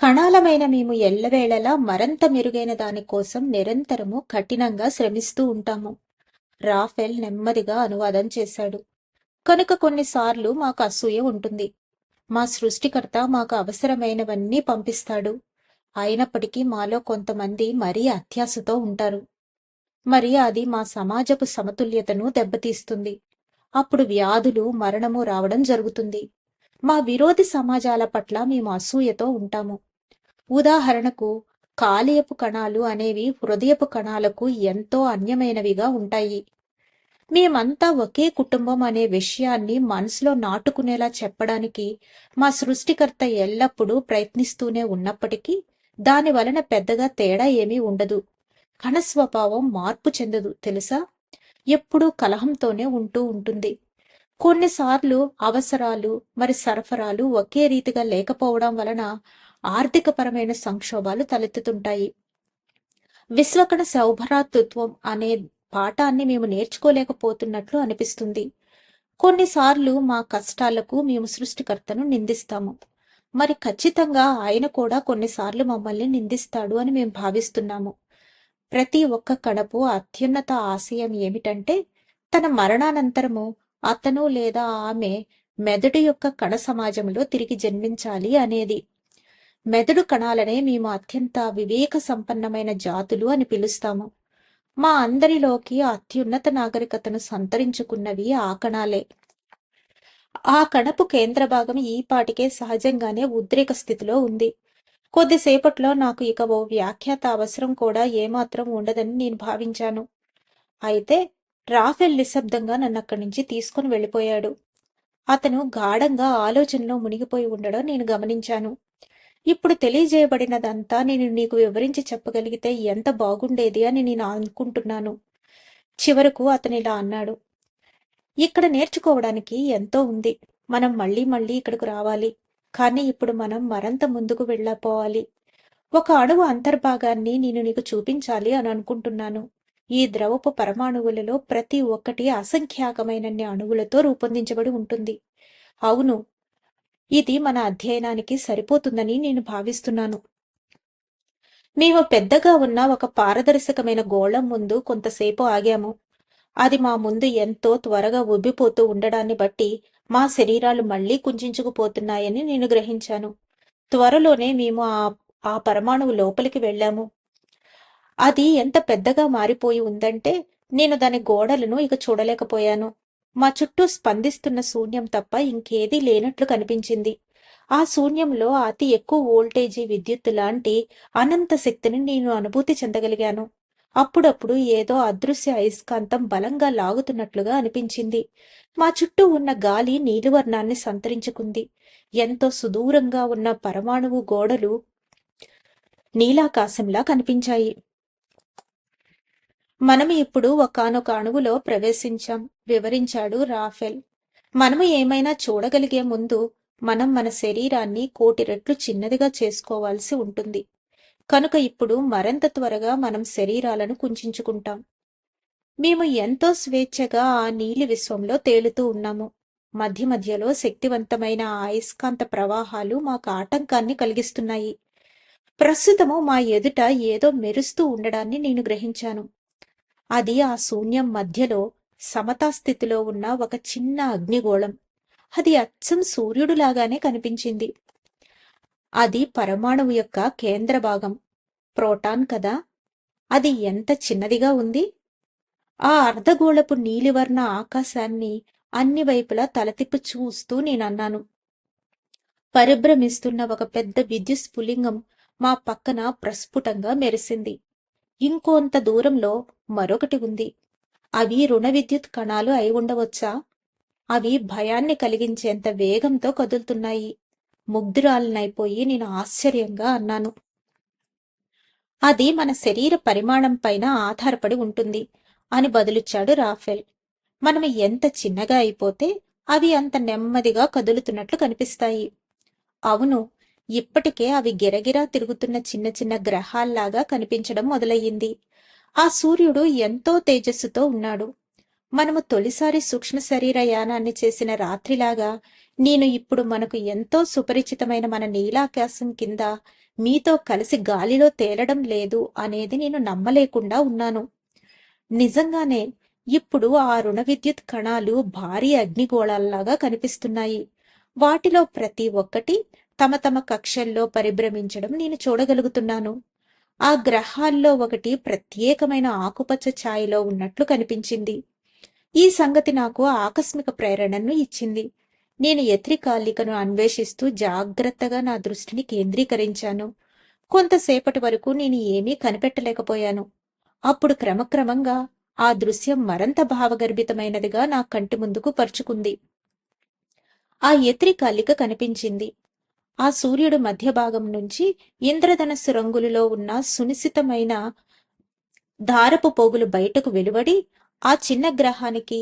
కణాలమైన మేము ఎల్లవేళలా మరంత మెరుగైన దానికోసం నిరంతరము కఠినంగా శ్రమిస్తూ ఉంటాము. రాఫెల్ నెమ్మదిగా అనువాదం చేశాడు. కనుక కొన్నిసార్లు మాకు అసూయ ఉంటుంది. మా సృష్టికర్త మాకు అవసరమైనవన్నీ పంపిస్తాడు. అయినప్పటికీ మాలో కొంతమంది మరీ అత్యాశతో ఉంటారు. మరి అది మా సమాజపు సమతుల్యతను దెబ్బతీస్తుంది. అప్పుడు వ్యాధులు మరణము రావడం జరుగుతుంది. మా విరోధి సమాజాల పట్ల మేము అసూయతో ఉంటాము. ఉదాహరణకు కాలేయపు కణాలు అనేవి హృదయపు కణాలకు ఎంతో అన్యమైనవిగా ఉంటాయి. మేమంతా ఒకే కుటుంబం అనే విషయాన్ని మనసులో నాటుకునేలా చెప్పడానికి మా సృష్టికర్త ఎల్లప్పుడూ ప్రయత్నిస్తూనే ఉన్నప్పటికీ దాని వలన పెద్దగా తేడా ఏమీ ఉండదు. కణస్వభావం మార్పు చెందదు తెలుసా? ఎప్పుడూ కలహంతోనే ఉంటూ ఉంటుంది. కొన్నిసార్లు అవసరాలు మరి సరఫరాలు ఒకే రీతిగా లేకపోవడం వలన ఆర్థికపరమైన సంక్షోభాలు తలెత్తుతుంటాయి. విశ్వకణ సౌభరాతృత్వం అనే పాఠాన్ని మేము నేర్చుకోలేకపోతున్నట్లు అనిపిస్తుంది. కొన్నిసార్లు మా కష్టాలకు మేము సృష్టికర్తను నిందిస్తాము. మరి ఖచ్చితంగా ఆయన కూడా కొన్నిసార్లు మమ్మల్ని నిందిస్తాడు అని మేము భావిస్తున్నాము. ప్రతి ఒక్క కడపు అత్యున్నత ఆశయం ఏమిటంటే తన మరణానంతరము అతను లేదా ఆమె మెదడు యొక్క కణ సమాజంలో తిరిగి జన్మించాలి అనేది. మెదడు కణాలనే మేము అత్యంత వివేక సంపన్నమైన జాతులు అని పిలుస్తాము. మా అందరిలోకి అత్యున్నత నాగరికతను సంతరించుకున్నవి ఆ కణాలే. ఆ కణపు కేంద్ర భాగం ఈపాటికే సహజంగానే ఉద్రేక స్థితిలో ఉంది. కొద్దిసేపట్లో నాకు ఇక ఓ వ్యాఖ్యాత అవసరం కూడా ఏమాత్రం ఉండదని నేను భావించాను. అయితే రాఫెల్ నిశ్శబ్దంగా నన్ను అక్కడి నుంచి తీసుకుని వెళ్ళిపోయాడు. అతను గాఢంగా ఆలోచనలో మునిగిపోయి ఉండడం నేను గమనించాను. ఇప్పుడు తెలియజేయబడినదంతా నేను నీకు వివరించి చెప్పగలిగితే ఎంత బాగుండేది అని నేను అనుకుంటున్నాను. చివరకు అతను ఇలా అన్నాడు. ఇక్కడ నేర్చుకోవడానికి ఎంతో ఉంది. మనం మళ్ళీ మళ్ళీ ఇక్కడకు రావాలి. కానీ ఇప్పుడు మనం మరంత ముందుకు వెళ్ళపోవాలి. ఒక అణువు అంతర్భాగాన్ని నేను నీకు చూపించాలి అని అనుకుంటున్నాను. ఈ ద్రవపు పరమాణువులలో ప్రతి ఒక్కటి అసంఖ్యాకమైనన్ని అణువులతో రూపొందించబడి ఉంటుంది. అవును ఇది మన అధ్యయనానికి సరిపోతుందని నేను భావిస్తున్నాను. మేము పెద్దగా ఉన్న ఒక పారదర్శకమైన గోళం ముందు కొంతసేపు ఆగాము. అది మా ముందు ఎంతో త్వరగా ఉబ్బిపోతూ ఉండడాన్ని బట్టి మా శరీరాలు మళ్ళీ కుంచుకుపోతున్నాయని నేను గ్రహించాను. త్వరలోనే మేము ఆ ఆ పరమాణువు లోపలికి వెళ్ళాము. అది ఎంత పెద్దగా మారిపోయి ఉందంటే నేను దాని గోడలను ఇక చూడలేకపోయాను. మా చుట్టూ స్పందిస్తున్న శూన్యం తప్ప ఇంకేదీ లేనట్లు కనిపించింది. ఆ శూన్యంలో అతి ఎక్కువ వోల్టేజీ విద్యుత్తు లాంటి అనంత శక్తిని నేను అనుభూతి చెందగలిగాను. అప్పుడప్పుడు ఏదో అదృశ్య అయస్కాంతం బలంగా లాగుతున్నట్లుగా అనిపించింది. మా చుట్టూ ఉన్న గాలి నీలివర్ణాన్ని సంతరించుకుంది. ఎంతో సుదూరంగా ఉన్న పరమాణువు గోడలు నీలాకాశంలా కనిపించాయి. మనం ఇప్పుడు ఒకానొక అణువులో ప్రవేశించాం వివరించాడు రాఫెల్. మనము ఏమైనా చూడగలిగే ముందు మనం మన శరీరాన్ని కోటి రెట్లు చిన్నదిగా చేసుకోవాల్సి ఉంటుంది. కనుక ఇప్పుడు మరింత త్వరగా మనం శరీరాలను కుంచుకుంటాం మేము ఎంతో స్వేచ్ఛగా ఆ నీలి విశ్వంలో తేలుతూ ఉన్నాము. మధ్య మధ్యలో శక్తివంతమైన అయస్కాంత ప్రవాహాలు మాకు ఆటంకాన్ని కలిగిస్తున్నాయి. ప్రస్తుతము మా ఎదుట ఏదో మెరుస్తూ ఉండడాన్ని నేను గ్రహించాను. అది ఆ శూన్యం మధ్యలో సమతాస్థితిలో ఉన్న ఒక చిన్న అగ్నిగోళం. అది అచ్చం సూర్యుడులాగానే కనిపించింది. అది పరమాణువు యొక్క కేంద్ర భాగం. ప్రోటాన్ కదా. అది ఎంత చిన్నదిగా ఉంది? ఆ అర్ధగోళపు నీలివర్ణ ఆకాశాన్ని అన్ని వైపులా తలతిప్పి చూస్తూ నేనన్నాను. పరిభ్రమిస్తున్న ఒక పెద్ద విద్యుత్ స్ఫులింగం మా పక్కన ప్రస్ఫుటంగా మెరిసింది. ఇంకొంత దూరంలో మరొకటి ఉంది. అవి రుణ విద్యుత్ కణాలు అయి ఉండవచ్చా? అవి భయాన్ని కలిగించేంత వేగంతో కదులుతున్నాయి. ముగ్ధురాలనైపోయి నేను ఆశ్చర్యంగా అన్నాను. అది మన శరీర పరిమాణం పైన ఆధారపడి ఉంటుంది అని బదులిచ్చాడు రాఫెల్. మనం ఎంత చిన్నగా అయిపోతే అవి అంత నెమ్మదిగా కదులుతున్నట్లు కనిపిస్తాయి. అవును ఇప్పటికే అవి గిరగిరా తిరుగుతున్న చిన్న చిన్న గ్రహాల్లాగా కనిపించడం మొదలయ్యింది. ఆ సూర్యుడు ఎంతో తేజస్సుతో ఉన్నాడు. మనము తొలిసారి సూక్ష్మ శరీర యానాన్ని చేసిన రాత్రిలాగా నేను ఇప్పుడు మనకు ఎంతో సుపరిచితమైన మన నీలాకాశం కింద మీతో కలిసి గాలిలో తేలడం లేదు అనేది నేను నమ్మలేకుండా ఉన్నాను. నిజంగానే ఇప్పుడు ఆ రుణ విద్యుత్ కణాలు భారీ అగ్నిగోళాల్లాగా కనిపిస్తున్నాయి. వాటిలో ప్రతి ఒక్కటి తమ తమ కక్షల్లో పరిభ్రమించడం నేను చూడగలుగుతున్నాను. ఆ గ్రహాల్లో ఒకటి ప్రత్యేకమైన ఆకుపచ్చ ఛాయలో ఉన్నట్లు కనిపించింది. ఈ సంగతి నాకు ఆకస్మిక ప్రేరణను ఇచ్చింది. నేను ఎత్రికాలికను అన్వేషిస్తూ జాగ్రత్తగా నా దృష్టిని కేంద్రీకరించాను. కొంతసేపటి వరకు నేను ఏమీ కనిపెట్టలేకపోయాను. అప్పుడు క్రమక్రమంగా ఆ దృశ్యం మరంత భావగర్భితమైనదిగా నా కంటి ముందుకు పరుచుకుంది. ఆ ఎత్రికాలిక కనిపించింది. ఆ సూర్యుడు మధ్య భాగం నుంచి ఇంద్రధనస్సు రంగులలో ఉన్న సునిశితమైన దారపు పోగులు బయటకు వెలువడి ఆ చిన్న గ్రహానికి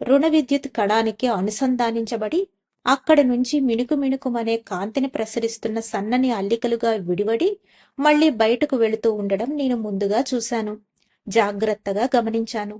రుణ విద్యుత్ కణానికి అనుసంధానించబడి అక్కడ నుంచి మిణుకు మిణుకుమనే కాంతిని ప్రసరిస్తున్న సన్నని అల్లికలుగా విడివడి మళ్ళీ బయటకు వెళుతూ ఉండడం నేను ముందుగా చూశాను. జాగ్రత్తగా గమనించాను.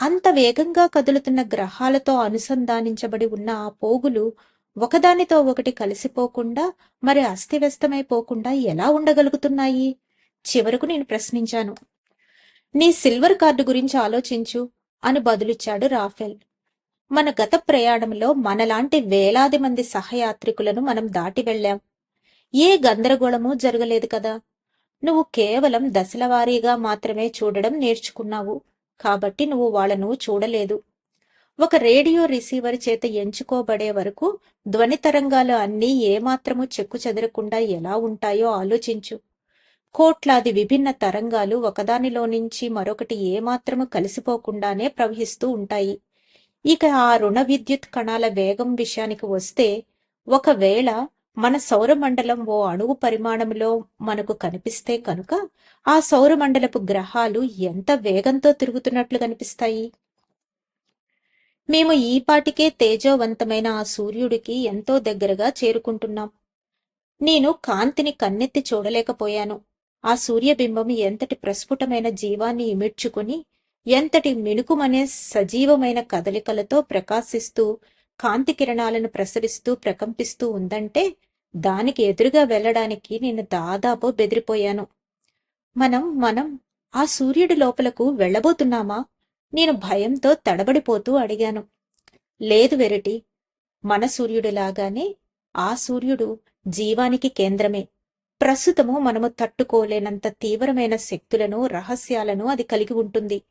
అంత వేగంగా కదులుతున్న గ్రహాలతో అనుసంధానించబడి ఉన్న ఆ పోగులు ఒకదానితో ఒకటి కలిసిపోకుండా మరి అస్తివ్యస్తమైపోకుండా ఎలా ఉండగలుగుతున్నాయి? చివరకు నేను ప్రశ్నించాను. నీ సిల్వర్ కార్డు గురించి ఆలోచించు అని బదులిచ్చాడు రాఫెల్. మన గత ప్రయాణంలో మనలాంటి వేలాది మంది సహయాత్రికులను మనం దాటి వెళ్ళాం. ఏ గందరగోళమూ జరగలేదు కదా. నువ్వు కేవలం దశలవారీగా మాత్రమే చూడడం నేర్చుకున్నావు. కాబట్టి నువ్వు వాళ్ళను చూడలేదు. ఒక రేడియో రిసీవర్ చేత ఎంచుకోబడే వరకు ధ్వని తరంగాలు అన్నీ ఏమాత్రము చెక్కు చెదరకుండా ఎలా ఉంటాయో ఆలోచించు. కోట్లాది విభిన్న తరంగాలు ఒకదానిలో నుంచి మరొకటి ఏమాత్రము కలిసిపోకుండానే ప్రవహిస్తూ ఉంటాయి. ఇక ఆ రుణ విద్యుత్ కణాల వేగం విషయానికి వస్తే ఒకవేళ మన సౌరమండలం ఓ అణువు పరిమాణంలో మనకు కనిపిస్తే కనుక ఆ సౌరమండలపు గ్రహాలు ఎంత వేగంతో తిరుగుతున్నట్లు కనిపిస్తాయి? మేము ఈపాటికే తేజోవంతమైన ఆ సూర్యుడికి ఎంతో దగ్గరగా చేరుకుంటున్నాం. నేను కాంతిని కన్నెత్తి చూడలేకపోయాను. ఆ సూర్యబింబం ఎంతటి ప్రస్ఫుటమైన జీవాన్ని ఇమిడ్చుకుని ఎంతటి మిణుకుమనే సజీవమైన కదలికలతో ప్రకాశిస్తూ కాంతి కిరణాలను ప్రసరిస్తూ ప్రకంపిస్తూ ఉందంటే దానికి ఎదురుగా వెళ్ళడానికి నేను దాదాపు బెదిరిపోయాను. మనం మనం ఆ సూర్యుడి లోపలకు వెళ్ళబోతున్నామా? నేను భయంతో తడబడిపోతూ అడిగాను. లేదు వెరటి మన సూర్యుడిలాగానే ఆ సూర్యుడు జీవానికి కేంద్రమే. ప్రస్తుతము మనము తట్టుకోలేనంత తీవ్రమైన శక్తులను రహస్యాలను అది కలిగి ఉంటుంది.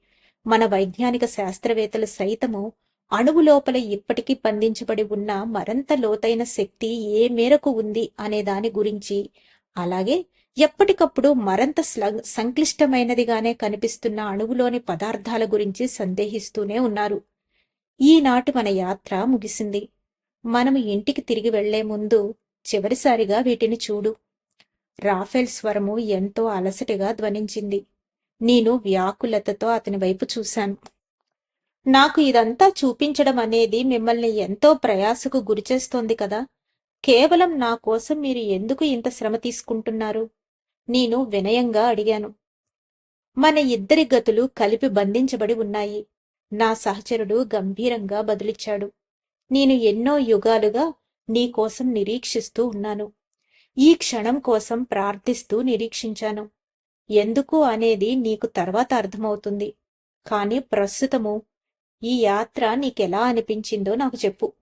మన వైజ్ఞానిక శాస్త్రవేత్తలు సైతము అణువు లోపల ఇప్పటికీ బంధించబడి ఉన్న మరంత లోతైన శక్తి ఏ మేరకు ఉంది అనే దాని గురించి అలాగే ఎప్పటికప్పుడు మరంత సంక్లిష్టమైనదిగానే కనిపిస్తున్న అణువులోని పదార్థాల గురించి సందేహిస్తూనే ఉన్నారు. ఈనాటి మన యాత్ర ముగిసింది. మనము ఇంటికి తిరిగి వెళ్ళే ముందు చివరిసారిగా వీటిని చూడు. రాఫెల్ స్వరము ఎంతో అలసటగా ధ్వనించింది. నేను వ్యాకులతతో అతని వైపు చూశాను. నాకు ఇదంతా చూపించడం అనేది మిమ్మల్ని ఎంతో ప్రయాసకు గురిచేస్తోంది కదా. కేవలం నా కోసం మీరు ఎందుకు ఇంత శ్రమ తీసుకుంటున్నారు? నేను వినయంగా అడిగాను. మన ఇద్దరి గతులు కలిపి బంధించబడి ఉన్నాయి. నా సహచరుడు గంభీరంగా బదులిచ్చాడు. నేను ఎన్నో యుగాలుగా నీ కోసం నిరీక్షిస్తూ ఉన్నాను. ఈ క్షణం కోసం ప్రార్థిస్తూ నిరీక్షించాను. ఎందుకు అనేది నీకు తర్వాత అర్థమవుతుంది. కానీ ప్రస్తుతము ఈ యాత్ర నీకెలా అనిపించిందో నాకు చెప్పు.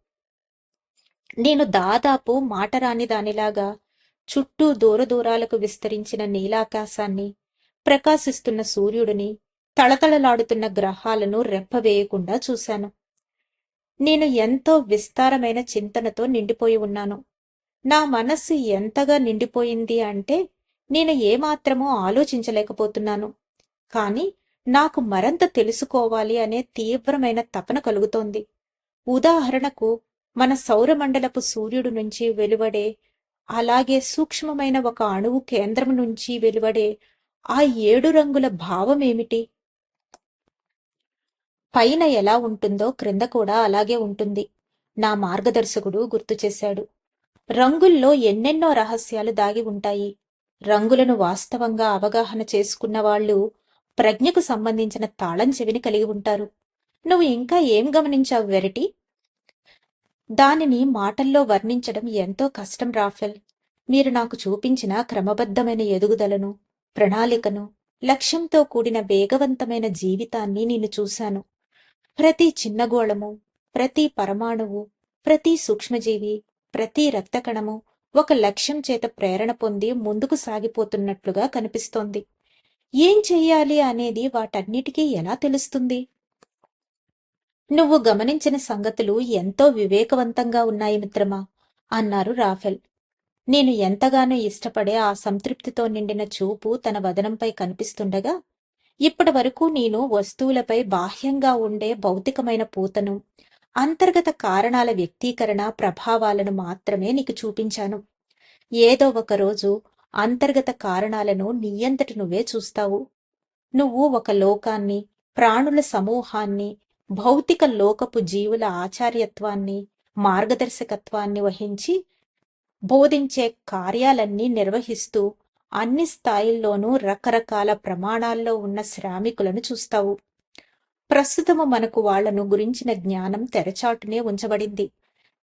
నేను దాదాపు మాటరాని దానిలాగా చుట్టూ దూర దూరాలకు విస్తరించిన నీలాకాశాన్ని ప్రకాశిస్తున్న సూర్యుడిని తళతళలాడుతున్న గ్రహాలను రెప్పవేయకుండా చూశాను. నేను ఎంతో విస్తారమైన చింతనతో నిండిపోయి ఉన్నాను. నా మనస్సు ఎంతగా నిండిపోయింది అంటే నేను ఏమాత్రమూ ఆలోచించలేకపోతున్నాను. కానీ నాకు మరంత తెలుసుకోవాలి అనే తీవ్రమైన తపన కలుగుతోంది. ఉదాహరణకు మన సౌరమండలపు సూర్యుడు నుంచి వెలువడే అలాగే సూక్ష్మమైన ఒక అణువు కేంద్రం నుంచి వెలువడే ఆ ఏడు రంగుల భావం ఏమిటి? పైన ఎలా ఉంటుందో క్రింద కూడా అలాగే ఉంటుంది. నా మార్గదర్శకుడు గుర్తు చేశాడు. రంగుల్లో ఎన్నెన్నో రహస్యాలు దాగి ఉంటాయి. రంగులను వాస్తవంగా అవగాహన చేసుకున్న వాళ్ళు ప్రజ్ఞకు సంబంధించిన తాళం చెవిని కలిగి ఉంటారు. నువ్వు ఇంకా ఏం గమనించావు వెరటి? దానిని మాటల్లో వర్ణించడం ఎంతో కష్టం రాఫెల్. మీరు నాకు చూపించిన క్రమబద్ధమైన ఎదుగుదలను ప్రణాళికను లక్ష్యంతో కూడిన వేగవంతమైన జీవితాన్ని నేను చూశాను. ప్రతి చిన్న గోళము ప్రతి పరమాణువు ప్రతి సూక్ష్మజీవి ప్రతి రక్తకణము ఒక లక్ష్యం చేత ప్రేరణ పొంది ముందుకు సాగిపోతున్నట్లుగా కనిపిస్తోంది. ఏం చెయ్యాలి అనేది వాటన్నిటికీ ఎలా తెలుస్తుంది? నువ్వు గమనించిన సంగతులు ఎంతో వివేకవంతంగా ఉన్నాయి మిత్రమా? అన్నారు రాఫెల్. నేను ఎంతగానో ఇష్టపడే ఆ సంతృప్తితో నిండిన చూపు తన వదనంపై కనిపిస్తుండగా ఇప్పటి వరకు నేను వస్తువులపై బాహ్యంగా ఉండే భౌతికమైన పూతను అంతర్గత కారణాల వ్యక్తీకరణ ప్రభావాలను మాత్రమే నీకు చూపించాను. ఏదో ఒకరోజు అంతర్గత కారణాలను నీయంతటి నువ్వే చూస్తావు. నువ్వు ఒక లోకాన్ని ప్రాణుల సమూహాన్ని భౌతిక లోకపు జీవుల ఆచార్యత్వాన్ని మార్గదర్శకత్వాన్ని వహించి బోధించే కార్యాలన్నీ నిర్వహిస్తూ అన్ని స్థాయిల్లోనూ రకరకాల ప్రమాణాల్లో ఉన్న శ్రామికులను చూస్తావు. ప్రస్తుతము మనకు వాళ్ళను గురించిన జ్ఞానం తెరచాటునే ఉంచబడింది.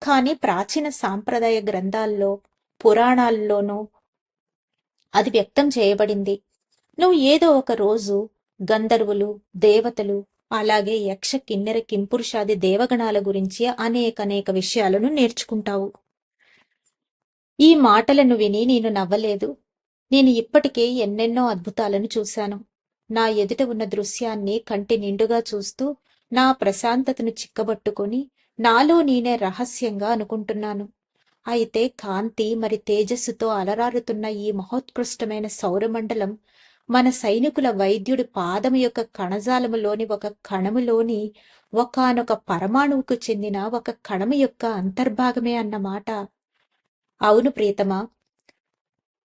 కానీ ప్రాచీన సాంప్రదాయ గ్రంథాల్లో పురాణాల్లోనూ అది వ్యక్తం చేయబడింది. నువ్వు ఏదో ఒక రోజు గంధర్వులు దేవతలు అలాగే యక్ష కిన్నెర కింపురుషాది దేవగణాల గురించి అనేకనేక విషయాలను నేర్చుకుంటావు. ఈ మాటలను విని నేను నవ్వలేదు. నేను ఇప్పటికే ఎన్నెన్నో అద్భుతాలను చూశాను. నా ఎదుట ఉన్న దృశ్యాన్ని కంటి నిండుగా చూస్తూ నా ప్రశాంతతను చిక్కబట్టుకొని నాలో నేనే రహస్యంగా అనుకుంటున్నాను. అయితే కాంతి మరి తేజస్సుతో అలరారుతున్న ఈ మహోత్కృష్టమైన సౌరమండలం మన సైనికుల వైద్యుడి పాదము యొక్క కణజాలములోని ఒక కణములోని ఒకానొక పరమాణువుకు చెందిన ఒక కణము యొక్క అంతర్భాగమే అన్నమాట. అవును ప్రియతమా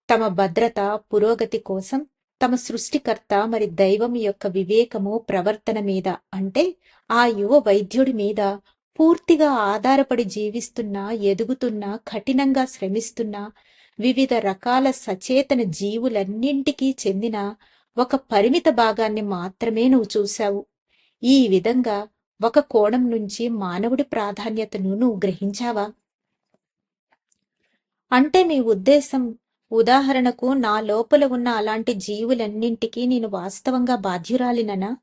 తమ భద్రత పురోగతి కోసం తమ సృష్టికర్త మరి దైవం యొక్క వివేకము ప్రవర్తన మీద అంటే ఆ యువ వైద్యుడి మీద పూర్తిగా ఆధారపడి జీవిస్తున్న ఎదుగుతున్న కఠినంగా శ్రమిస్తున్న వివిధ రకాల సచేతన జీవులన్నింటికీ చెందిన ఒక పరిమిత భాగాన్ని మాత్రమే నువ్వు చూశావు. ఈ విధంగా ఒక కోణం నుంచి మానవుడి ప్రాధాన్యతను నువ్వు గ్రహించావా? అంటే మీ ఉద్దేశం ఉదాహరణకు నా లోపల ఉన్న అలాంటి జీవులన్నింటికీ నేను వాస్తవంగా బాధ్యురాలిననా?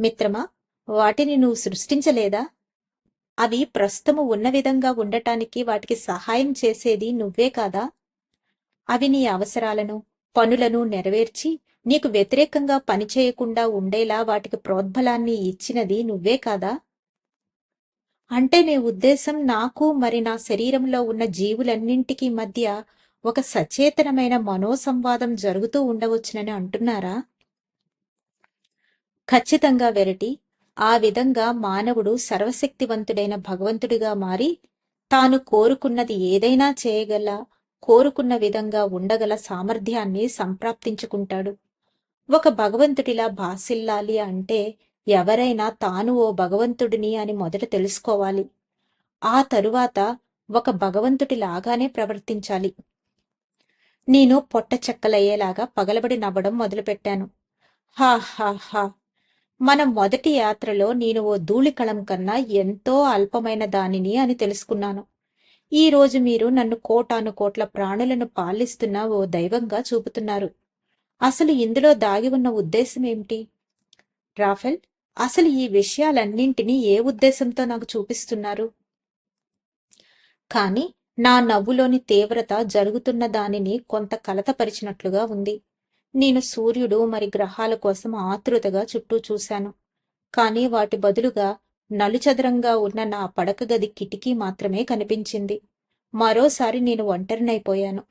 మిత్రమా వాటిని నువ్వు సృష్టించలేదా? అవి ప్రస్తుతము ఉన్న విధంగా ఉండటానికి వాటికి సహాయం చేసేది నువ్వే కాదా? అవి నీ అవసరాలను పనులను నెరవేర్చి నీకు వ్యతిరేకంగా పనిచేయకుండా ఉండేలా వాటికి ప్రోద్బలాన్ని ఇచ్చినది నువ్వే కాదా? అంటే మీ ఉద్దేశం నాకు మరి నా శరీరంలో ఉన్న జీవులన్నింటికీ మధ్య ఒక సచేతనమైన మనోసంవాదం జరుగుతూ ఉండవచ్చునని అంటున్నారా? ఖచ్చితంగా వెరటి ఆ విధంగా మానవుడు సర్వశక్తివంతుడైన భగవంతుడిగా మారి తాను కోరుకున్నది ఏదైనా చేయగల కోరుకున్న విధంగా ఉండగల సామర్థ్యాన్ని సంప్రాప్తించుకుంటాడు. ఒక భగవంతుడిలా భాసిల్లాలి అంటే ఎవరైనా తాను ఓ భగవంతుడిని అని మొదట తెలుసుకోవాలి. ఆ తరువాత ఒక భగవంతుడి లాగానే ప్రవర్తించాలి. నేను పొట్ట చెక్కలయ్యేలాగా పగలబడి నవ్వడం మొదలుపెట్టాను. హా హా హా మన మొదటి యాత్రలో నేను ఓ ధూళికళం కన్నా ఎంతో అల్పమైన దానిని అని తెలుసుకున్నాను. ఈ రోజు మీరు నన్ను కోటాను కోట్ల ప్రాణులను పాలిస్తున్న ఓ దైవంగా చూపుతున్నారు. అసలు ఇందులో దాగి ఉన్న ఉద్దేశం ఏమిటి? రాఫెల్ అసలు ఈ విషయాలన్నింటినీ ఏ ఉద్దేశంతో నాకు చూపిస్తున్నారు? కాని నా నవ్వులోని తీవ్రత జరుగుతున్న దానిని కొంత కలతపరిచినట్లుగా ఉంది. నేను సూర్యుడు మరి గ్రహాల కోసం ఆతృతగా చుట్టూ చూశాను. కాని వాటి బదులుగా నలుచదరంగా ఉన్న నా పడక గది కిటికీ మాత్రమే కనిపించింది. మరోసారి నేను ఒంటరినైపోయాను.